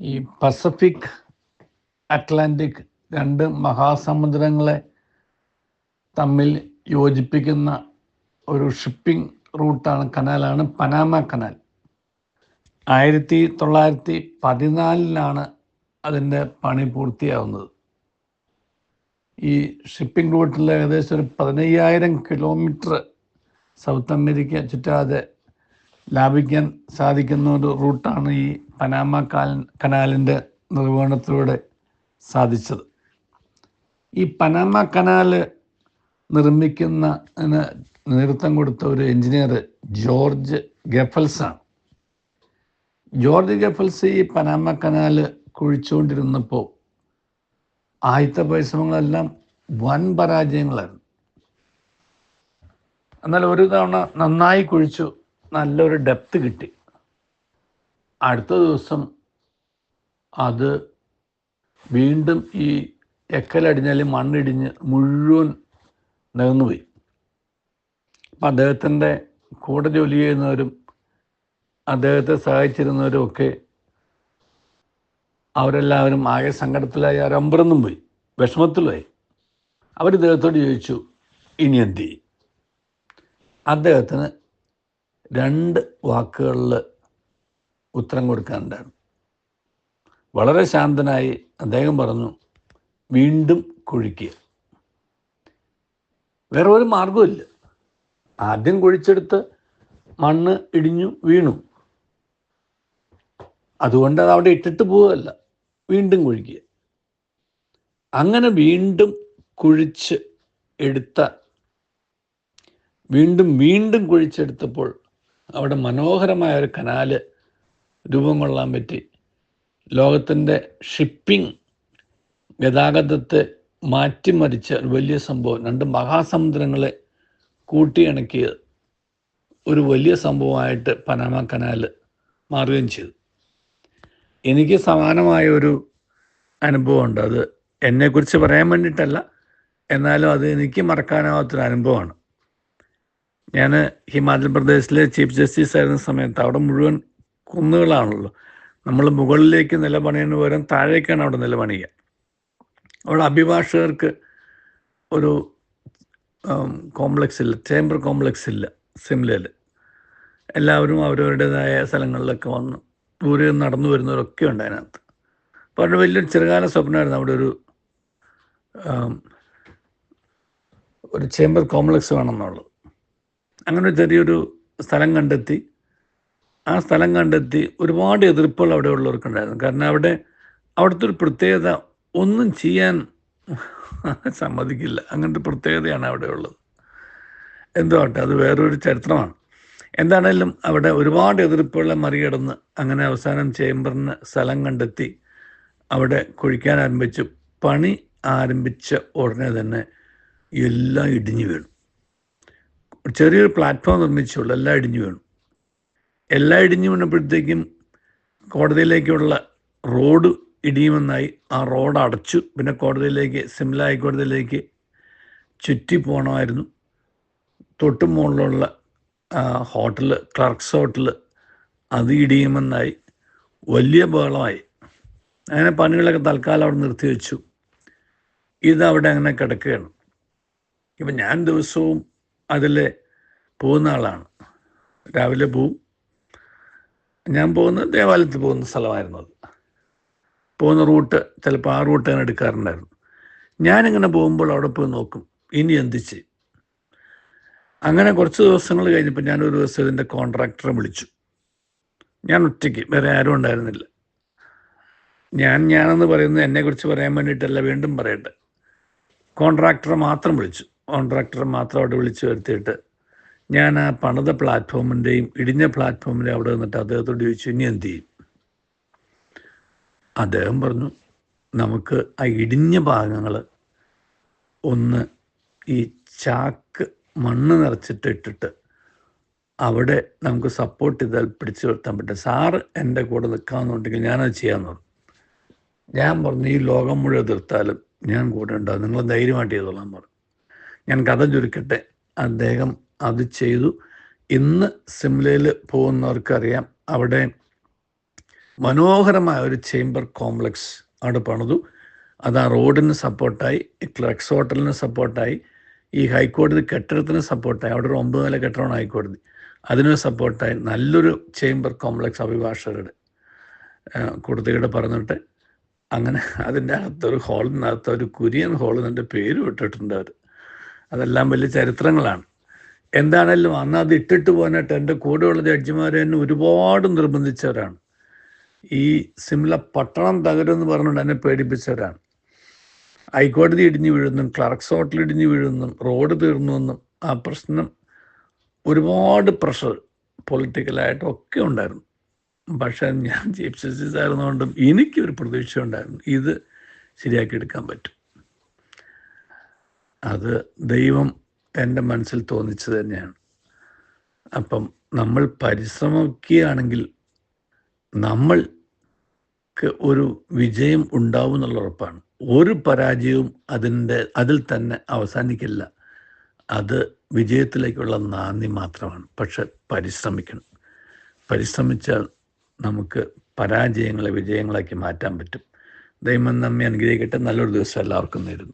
ഈ Pacific Atlantic രണ്ട് മഹാസമുദ്രങ്ങളെ തമ്മിൽ യോജിപ്പിക്കുന്ന ഒരു ഷിപ്പിംഗ് റൂട്ടാണ് കനാലാണ് പനാമ കനാൽ ആയിരത്തി തൊള്ളായിരത്തി പതിനാലിലാണ് അതിന്റെ പണി പൂർത്തിയാവുന്നത്. ഈ ഷിപ്പിംഗ് റൂട്ടിൽ ഏകദേശം ഒരു പതിനയ്യായിരം കിലോമീറ്റർ സൗത്ത് അമേരിക്ക ചുറ്റാതെ ലാഭിക്കാൻ സാധിക്കുന്ന ഒരു റൂട്ടാണ് ഈ പനാമ കാൽ കനാലിന്റെ നിർവഹണത്തിലൂടെ സാധിച്ചത്. ഈ പനാമ കനാല് നിർമ്മിക്കുന്ന നേതൃത്വം കൊടുത്ത ഒരു എഞ്ചിനീയർ ജോർജ് ഗഫൽസാണ്. ജോർജ് ഗഫൽസ് ഈ പനാമ കനാല് കുഴിച്ചുകൊണ്ടിരുന്നപ്പോൾ ആദ്യത്തെ പരിശ്രമങ്ങളെല്ലാം വൻ പരാജയങ്ങളായിരുന്നു. എന്നാൽ ഒരു തവണ നന്നായി കുഴിച്ചു. നല്ലൊരു ഡെപ്ത് കിട്ടി. അടുത്ത ദിവസം അത് വീണ്ടും ഈ എക്കലടിഞ്ഞാൽ മണ്ണിടിഞ്ഞ് മുഴുവൻ നികന്നുപോയി അപ്പം അദ്ദേഹത്തിന്റെ കൂടെ ജോലി ചെയ്യുന്നവരും അദ്ദേഹത്തെ സഹായിച്ചിരുന്നവരും ഒക്കെ അവരെല്ലാവരും ആകെ സങ്കടത്തിലായി അവരമ്പറന്നും പോയി വിഷമത്തിലായി. അവർ ഇദ്ദേഹത്തോട് ചോദിച്ചു ഇനി എന്ത് ചെയ്യും? അദ്ദേഹത്തിന് രണ്ട് വാക്കുകളിൽ ഉത്തരം കൊടുക്കാനുണ്ടായിരുന്നു വളരെ ശാന്തനായി അദ്ദേഹം പറഞ്ഞു വീണ്ടും കുഴിക്കുക വേറെ ഒരു മാർഗമില്ല ആദ്യം കുഴിച്ചെടുത്ത് മണ്ണ് ഇടിഞ്ഞു വീണു. അതുകൊണ്ട് അത് അവിടെ ഇട്ടിട്ട് പോവുകയല്ല വീണ്ടും കുഴിക്കുക അങ്ങനെ വീണ്ടും കുഴിച്ച് എടുത്ത വീണ്ടും വീണ്ടും കുഴിച്ചെടുത്തപ്പോൾ അവിടെ മനോഹരമായ ഒരു കനാല് രൂപം കൊള്ളാൻ പറ്റി. ലോകത്തിന്റെ ഷിപ്പിംഗ് ഗതാഗതത്തെ മാറ്റിമറിച്ച ഒരു വലിയ സംഭവം രണ്ട് മഹാസമുദ്രങ്ങളെ കൂട്ടിയിണക്കിയ ഒരു വലിയ സംഭവമായിട്ട് പനാമ കനാൽ മാറുകയും ചെയ്തു. എനിക്ക് സമാനമായ ഒരു അനുഭവമുണ്ട്. അത് എന്നെക്കുറിച്ച് പറയാൻ വേണ്ടിയിട്ടല്ല എന്നാലും അത് എനിക്ക് മറക്കാനാവാത്തൊരു അനുഭവമാണ്. ഞാൻ ഹിമാചൽ പ്രദേശിലെ ചീഫ് ജസ്റ്റിസ് ആയിരുന്ന സമയത്ത് അവിടെ മുഴുവൻ കുന്നുകളാണല്ലോ നമ്മൾ മുകളിലേക്ക് നിലപണിയുന്ന പകരം താഴേക്കാണ് അവിടെ നിലപണിയുക അവിടെ അഭിഭാഷകർക്ക് ഒരു കോംപ്ലക്സ് ഇല്ല ചേംബർ കോംപ്ലക്സ് ഇല്ല സിംലയിൽ എല്ലാവരും അവരവരുടേതായ സ്ഥലങ്ങളിലൊക്കെ വന്ന് ദൂരെ നടന്നു വരുന്നവരൊക്കെ ഉണ്ട് അതിനകത്ത്. അപ്പോൾ അവരുടെ വലിയൊരു ചെറുകാല സ്വപ്നമായിരുന്നു അവിടെ ഒരു ഒരു ചേംബർ കോംപ്ലക്സ് വേണമെന്നുള്ളത് അങ്ങനെ ചെറിയൊരു സ്ഥലം കണ്ടെത്തി. ആ സ്ഥലം കണ്ടെത്തി ഒരുപാട് എതിർപ്പുകൾ അവിടെ ഉള്ളവർക്കുണ്ടായിരുന്നു. കാരണം അവിടെ അവിടുത്തെ ഒരു പ്രത്യേകത ഒന്നും ചെയ്യാൻ സമ്മതിക്കില്ല. അങ്ങനത്തെ പ്രത്യേകതയാണ് അവിടെ ഉള്ളത്. എന്തോ ആട്ടെ അത് വേറൊരു ചരിത്രമാണ്. എന്താണേലും അവിടെ ഒരുപാട് എതിർപ്പുകളെ മറികടന്ന് അങ്ങനെ അവസാനം ചേംബറിന് സ്ഥലം കണ്ടെത്തി അവിടെ കുഴിക്കാൻ ആരംഭിച്ചു. പണി ആരംഭിച്ച ഉടനെ തന്നെ എല്ലാം ഇടിഞ്ഞു വീണു. ചെറിയൊരു പ്ലാറ്റ്ഫോം നിർമ്മിച്ചുള്ളൂ. എല്ലാം ഇടിഞ്ഞു വീണു. എല്ലാം ഇടിഞ്ഞു വീണപ്പോഴത്തേക്കും കോടതിയിലേക്കുള്ള റോഡ് ഇടിയുമെന്നായി ആ റോഡ് അടച്ചു. പിന്നെ കോടതിയിലേക്ക് സിംല ഹൈക്കോടതിയിലേക്ക് ചുറ്റി പോകണമായിരുന്നു തൊട്ടു മുകളിലുള്ള ഹോട്ടൽ ക്ലർക്സ് ഹോട്ടൽ അത് ഇടിയുമെന്നായി വലിയ ബഹളമായി. അങ്ങനെ പണികളൊക്കെ തൽക്കാലം അവിടെ നിർത്തി വെച്ചു ഇതവിടെ അങ്ങനെ കിടക്കുകയാണ്. ഇപ്പം ഞാൻ ദിവസവും അതിൽ പോകുന്ന ആളാണ്. രാവിലെ പോവും. ഞാൻ പോകുന്ന ദേവാലയത്തിൽ പോകുന്ന സ്ഥലമായിരുന്നു അത്. പോകുന്ന റൂട്ട് ചിലപ്പോൾ ആ റൂട്ട് ഞാൻ എടുക്കാറുണ്ടായിരുന്നു. ഞാനിങ്ങനെ പോകുമ്പോൾ അവിടെ പോയി നോക്കും ഇനി എന്തിച്ച് അങ്ങനെ കുറച്ച് ദിവസങ്ങൾ കഴിഞ്ഞപ്പോൾ ഞാൻ ഒരു ദിവസം ഇതിന്റെ കോൺട്രാക്ടറെ വിളിച്ചു. ഞാൻ ഒറ്റയ്ക്ക് വേറെ ആരും ഉണ്ടായിരുന്നില്ല. ഞാൻ ഞാനെന്ന് പറയുന്നത് എന്നെക്കുറിച്ച് പറയാൻ വേണ്ടിയിട്ടല്ല വീണ്ടും പറയട്ടെ. കോൺട്രാക്ടറെ മാത്രം വിളിച്ചു. കോൺട്രാക്ടറെ മാത്രം അവിടെ വിളിച്ചു വരുത്തിയിട്ട് ഞാൻ ആ പണിത പ്ലാറ്റ്ഫോമിന്റെയും ഇടിഞ്ഞ പ്ലാറ്റ്ഫോമിന്റെയും അവിടെ നിന്നിട്ട് അദ്ദേഹത്തോട് ചോദിച്ചു ഇനി എന്ത് ചെയ്യും? അദ്ദേഹം പറഞ്ഞു നമുക്ക് ആ ഇടിഞ്ഞ ഭാഗങ്ങൾ ഒന്ന് ഈ ചാക്ക് മണ്ണ് നിറച്ചിട്ട് ഇട്ടിട്ട് അവിടെ നമുക്ക് സപ്പോർട്ട് ചെയ്താൽ പിടിച്ചു നിർത്താൻ പറ്റും. സാറ് എന്റെ കൂടെ നിൽക്കാമെന്നുണ്ടെങ്കിൽ ഞാനത് ചെയ്യാമെന്ന് പറഞ്ഞു. ഞാൻ പറഞ്ഞു ഈ ലോകം മുഴുവൻ എതിർത്താലും ഞാൻ കൂടെ ഉണ്ടാകും നിങ്ങൾ ധൈര്യമായിട്ട് ചെയ്തോളാൻ പറഞ്ഞു. ഞാൻ കഥ ചുരുക്കട്ടെ. അദ്ദേഹം അത് ചെയ്തു. ഇന്ന് സിംലയിൽ പോകുന്നവർക്കറിയാം അവിടെ മനോഹരമായ ഒരു ചേംബർ കോംപ്ലക്സ് അവിടെ പണിതു. അത് ആ റോഡിന് സപ്പോർട്ടായി ക്ലക്സ് ഹോട്ടലിന് സപ്പോർട്ടായി ഈ ഹൈക്കോടതി കെട്ടിടത്തിന് സപ്പോർട്ടായി അവിടെ ഒരു ഒമ്പത് നില കെട്ടിടമാണ് ഹൈക്കോടതി. അതിന് സപ്പോർട്ടായി നല്ലൊരു ചേംബർ കോംപ്ലക്സ് അഭിഭാഷകരുടെ കൂടുതയുടെ പറഞ്ഞിട്ട് അങ്ങനെ അതിന്റെ അകത്തൊരു ഹോളിനകത്ത് ഒരു കുര്യൻ ഹോളിന്റെ പേര് ഇട്ടിട്ടുണ്ട് അവർ അതെല്ലാം വലിയ ചരിത്രങ്ങളാണ്. എന്താണേലും അന്ന് അത് ഇട്ടിട്ട് പോകാനായിട്ട് എന്റെ കൂടെയുള്ള ജഡ്ജിമാർ എന്നെ ഒരുപാട് നിർബന്ധിച്ചവരാണ്. ഈ സിംല പട്ടണം തകരുമെന്ന് പറഞ്ഞുകൊണ്ട് എന്നെ പേടിപ്പിച്ചവരാണ്. ഹൈക്കോടതി ഇടിഞ്ഞു വീഴുന്നും ക്ലർക്സ് ഹോട്ടൽ ഇടിഞ്ഞു വീഴുന്നും റോഡ് തീർന്നു തീർന്നുവെന്നും ആ പ്രശ്നം ഒരുപാട് പ്രഷർ പൊളിറ്റിക്കലായിട്ടും ഒക്കെ ഉണ്ടായിരുന്നു. പക്ഷേ ഞാൻ ചീഫ് ജസ്റ്റിസ് ആയിരുന്നുകൊണ്ടും എനിക്കൊരു പ്രതീക്ഷ ഉണ്ടായിരുന്നു ഇത് ശരിയാക്കി എടുക്കാൻ പറ്റും. അത് ദൈവം എന്റെ മനസ്സിൽ തോന്നിച്ചത് തന്നെയാണ്. അപ്പം നമ്മൾ പരിശ്രമിക്കുകയാണെങ്കിൽ നമ്മൾക്ക് ഒരു വിജയം ഉണ്ടാവും എന്നുള്ള ഉറപ്പാണ്. ഒരു പരാജയവും അതിന്റെ അതിൽ തന്നെ അവസാനിക്കില്ല. അത് വിജയത്തിലേക്കുള്ള നാന്ദി മാത്രമാണ്. പക്ഷെ പരിശ്രമിക്കണം. പരിശ്രമിച്ചാൽ നമുക്ക് പരാജയങ്ങളെ വിജയങ്ങളാക്കി മാറ്റാൻ പറ്റും. ദൈവം നമ്മെ അനുഗ്രഹിക്കട്ടെ. നല്ലൊരു ദിവസം എല്ലാവർക്കും നേരുന്നു.